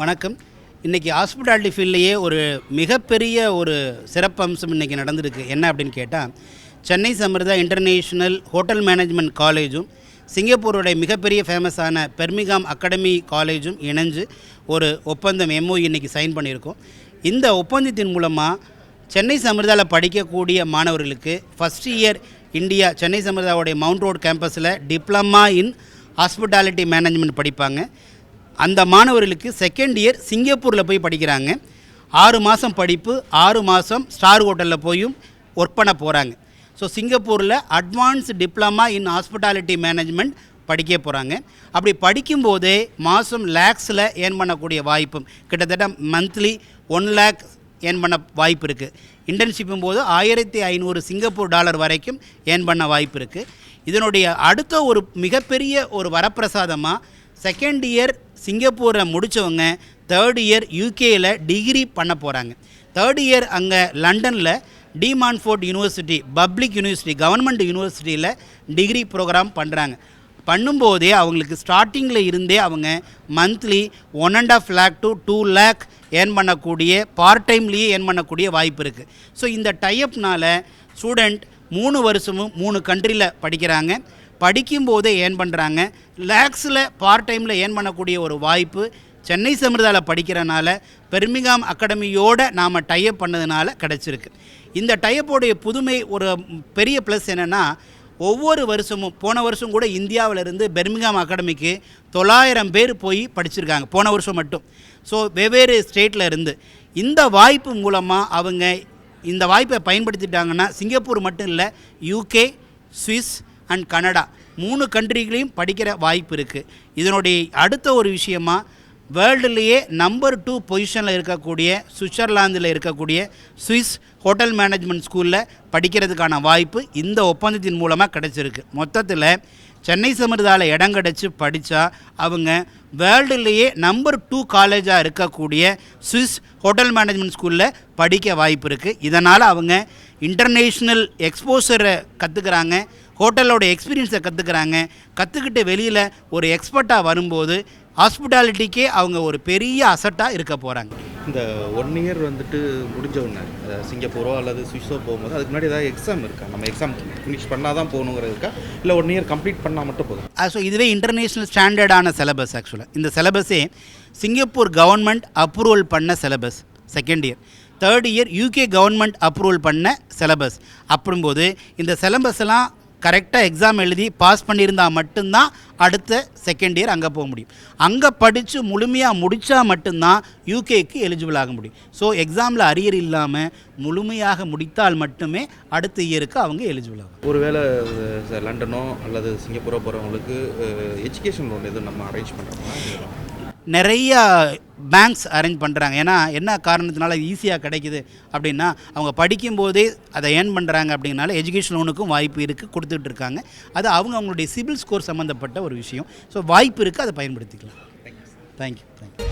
வணக்கம். இன்றைக்கி ஹாஸ்பிட்டாலிட்டி ஃபீல்ட்லேயே ஒரு மிகப்பெரிய ஒரு சிறப்பம்சம் இன்றைக்கி நடந்திருக்கு. என்ன அப்படின்னு கேட்டால் Chennai Samirtha international hotel management காலேஜும் சிங்கப்பூருடைய மிகப்பெரிய ஃபேமஸான பெர்மிகாம் அகாடமி காலேஜும் இணைஞ்சு ஒரு ஒப்பந்தம் எம்ஓ இன்றைக்கி சைன் பண்ணியிருக்கோம். இந்த ஒப்பந்தத்தின் மூலமாக சென்னை சமிர்தாவில் படிக்கக்கூடிய மாணவர்களுக்கு ஃபஸ்ட் இயர் இந்தியா சென்னை சமிர்தாவுடைய மவுண்ட் ரோட் கேம்பஸில் டிப்ளமா இன் ஹாஸ்பிட்டாலிட்டி மேனேஜ்மெண்ட் படிப்பாங்க. அந்த மாணவர்களுக்கு செகண்ட் இயர் சிங்கப்பூரில் போய் படிக்கிறாங்க. ஆறு மாதம் படிப்பு ஆறு மாதம் ஸ்டார் ஹோட்டலில் போயும் ஒர்க் பண்ண போகிறாங்க ஸோ சிங்கப்பூரில் advance diploma in hospitality management படிக்க போகிறாங்க அப்படி படிக்கும்போதே மாதம் லேக்ஸில் ஏர்ன் பண்ணக்கூடிய வாய்ப்பும் கிட்டத்தட்ட மந்த்லி ஒன் லேக் ஏர்ன் பண்ண வாய்ப்பு இருக்குது இன்டர்ன்ஷிப்பும் போது ஆயிரத்தி ஐநூறு சிங்கப்பூர் டாலர் வரைக்கும் ஏர்ன் பண்ண வாய்ப்பு இருக்குது இதனுடைய அடுத்த ஒரு மிகப்பெரிய ஒரு வரப்பிரசாதமாக செகண்ட் இயர் சிங்கப்பூரை முடித்தவங்க தேர்ட் இயர் யூகேயில் டிகிரி பண்ண போகிறாங்க தேர்ட் இயர் அங்கே லண்டனில் De Montfort university public university government யூனிவர்சிட்டியில் டிகிரி ப்ரோக்ராம் பண்ணுறாங்க பண்ணும்போதே அவங்களுக்கு ஸ்டார்டிங்கில் இருந்தே அவங்க monthly one and half lakh to two lakh earn பண்ணக்கூடிய பார்ட் டைம்லேயே ஏர்ன் பண்ணக்கூடிய வாய்ப்பு இருக்குது ஸோ இந்த டைஅப்னால் ஸ்டூடெண்ட் மூணு வருஷமும் மூணு கண்ட்ரியில் படிக்கிறாங்க. படிக்கும்போதே ஏர்ன் பண்ணுறாங்க லேக்ஸில் பார்ட் டைமில் ஏர்ன் பண்ணக்கூடிய ஒரு வாய்ப்பு. சென்னை சமிர்தாவில் படிக்கிறனால பெர்மிகாம் அகாடமியோடு நாம் டைப் பண்ணதுனால கிடச்சிருக்கு. இந்த டைப்போடைய புதுமை ஒரு பெரிய ப்ளஸ் என்னென்னா ஒவ்வொரு வருஷமும் போன வருஷம் கூட இந்தியாவிலிருந்து பெர்மிகாம் அகாடமிக்கு தொள்ளாயிரம் பேர் போய் படிச்சிருக்காங்க போன வருஷம் மட்டும். ஸோ வெவ்வேறு ஸ்டேட்டில் இருந்து. இந்த வாய்ப்பு மூலமாக அவங்க இந்த வாய்ப்பை பயன்படுத்திட்டாங்கன்னா சிங்கப்பூர் மட்டும் இல்லை யூகே சுவிஸ் அண்ட் கனடா. மூணு கண்ட்ரிகளையும் படிக்கிற வாய்ப்பு இருக்குது இதனுடைய அடுத்த ஒரு விஷயமா வேர்ல்டுலேயே நம்பர் டூ பொசிஷனில் இருக்கக்கூடிய சுவிட்சர்லாந்தில் இருக்கக்கூடிய சுவிஸ் ஹோட்டல் மேனேஜ்மெண்ட் ஸ்கூலில் படிக்கிறதுக்கான வாய்ப்பு இந்த ஒப்பந்தத்தின் மூலமாக கிடைச்சிருக்கு. மொத்தத்தில் சென்னை சமிர்தாவில் இடம் கிடச்சி படித்தா அவங்க வேர்ல்டுலேயே நம்பர் டூ காலேஜாக இருக்கக்கூடிய சுவிஸ் ஹோட்டல் மேனேஜ்மெண்ட் ஸ்கூலில் படிக்க வாய்ப்பு இருக்குது இதனால் அவங்க இன்டர்நேஷ்னல் எக்ஸ்போசரை கற்றுக்குறாங்க ஹோட்டலோட எக்ஸ்பீரியன்ஸை கற்றுக்குறாங்க கற்றுக்கிட்டு வெளியில் ஒரு எக்ஸ்பர்ட்டாக வரும்போது ஹாஸ்பிட்டாலிட்டிக்கே அவங்க ஒரு பெரிய அசட்டாக இருக்க போகிறாங்க இந்த ஒன் இயர் வந்துட்டு முடிஞ்ச உடனே சிங்கப்பூரோ அல்லது சுவிஸோ போகும்போது அதுக்கு முன்னாடி ஏதாவது எக்ஸாம் இருக்கா? நம்ம எக்ஸாம் ஃபினிஷ் பண்ணால் தான் போகணுங்கிறது இருக்கா? இல்லை ஒன் இயர் கம்ப்ளீட் பண்ணால் மட்டும் போதும்? ஸோ இதுவே இன்டர்நேஷ்னல் ஸ்டாண்டர்டான சிலபஸ் ஆக்சுவலாக இந்த சிலபஸே சிங்கப்பூர் கவர்மெண்ட் அப்ரூவல் பண்ண syllabus second year third year UK government approval பண்ண சிலபஸ் அப்படிங்கும்போது இந்த சிலபஸ் எல்லாம் கரெக்டாக எக்ஸாம் எழுதி பாஸ் பண்ணியிருந்தால் மட்டும்தான் அடுத்த செகண்ட் இயர் அங்கே போக முடியும். அங்கே படித்து முழுமையாக முடித்தா மட்டும்தான் யூகேக்கு எலிஜிபிள் ஆக முடியும். ஸோ எக்ஸாமில் அரியர் இல்லாமல் முழுமையாக முடித்தால் மட்டுமே அடுத்த இயருக்கு அவங்க எலிஜிபிள் ஆகும் ஒருவேளை லண்டனோ அல்லது சிங்கப்பூரோ போகிறவங்களுக்கு எஜுகேஷன் லோன் எதுவும் நம்ம அரேஞ்ச் பண்ணுறோமா நிறைய பேங்க்ஸ் அரேஞ்ச் பண்ணுறாங்க ஏன்னா என்ன காரணத்தினால ஈஸியாக கிடைக்குது அப்படின்னா அவங்க படிக்கும்போதே அதை ஏர்ன் பண்ணுறாங்க அப்படின்னால எஜுகேஷன் லோனுக்கும் வாய்ப்பு இருக்குது கொடுத்துட்டு இருக்காங்க. அது அவங்க அவங்களுடைய சிபில் ஸ்கோர் சம்மந்தப்பட்ட ஒரு விஷயம். ஸோ வாய்ப்பு இருக்குது அதை பயன்படுத்திக்கலாம். Thank you thank you